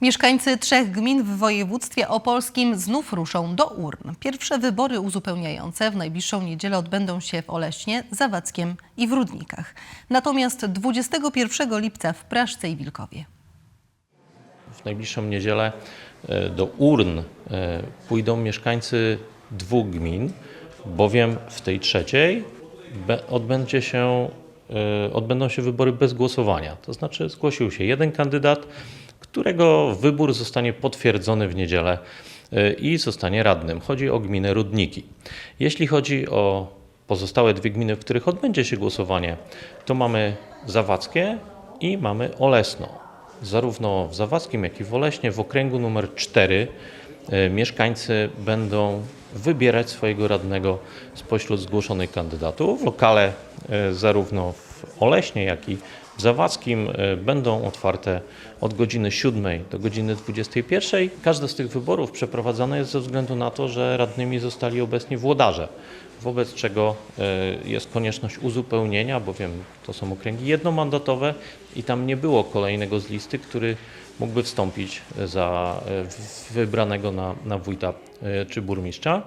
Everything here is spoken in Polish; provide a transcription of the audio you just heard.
Mieszkańcy trzech gmin w województwie opolskim znów ruszą do urn. Pierwsze wybory uzupełniające w najbliższą niedzielę odbędą się w Oleśnie, Zawadzkiem i w Rudnikach. Natomiast 21 lipca w Praszce i Wilkowie. W najbliższą niedzielę e, do urn e, pójdą mieszkańcy dwóch gmin, bowiem w tej trzeciej odbędzie się, e, odbędą się wybory bez głosowania. To znaczy zgłosił się jeden kandydat, którego wybór zostanie potwierdzony w niedzielę e, i zostanie radnym. Chodzi o gminę Rudniki. Jeśli chodzi o pozostałe dwie gminy, w których odbędzie się głosowanie, to mamy Zawadzkie i mamy Olesno. Zarówno w Zawadzkim, jak i w Oleśnie, w okręgu numer 4 e, mieszkańcy będą wybierać swojego radnego spośród zgłoszonych kandydatów. Lokale e, zarówno w Oleśnie, jak i w Zawadzkim e, będą otwarte od godziny 7 do godziny 21. Każdy z tych wyborów przeprowadzany jest ze względu na to, że radnymi zostali obecni włodarze wobec czego e, jest konieczność uzupełnienia, bowiem to są okręgi jednomandatowe i tam nie było kolejnego z listy, który mógłby wstąpić za e, wybranego na, na wójta czy burmistrza.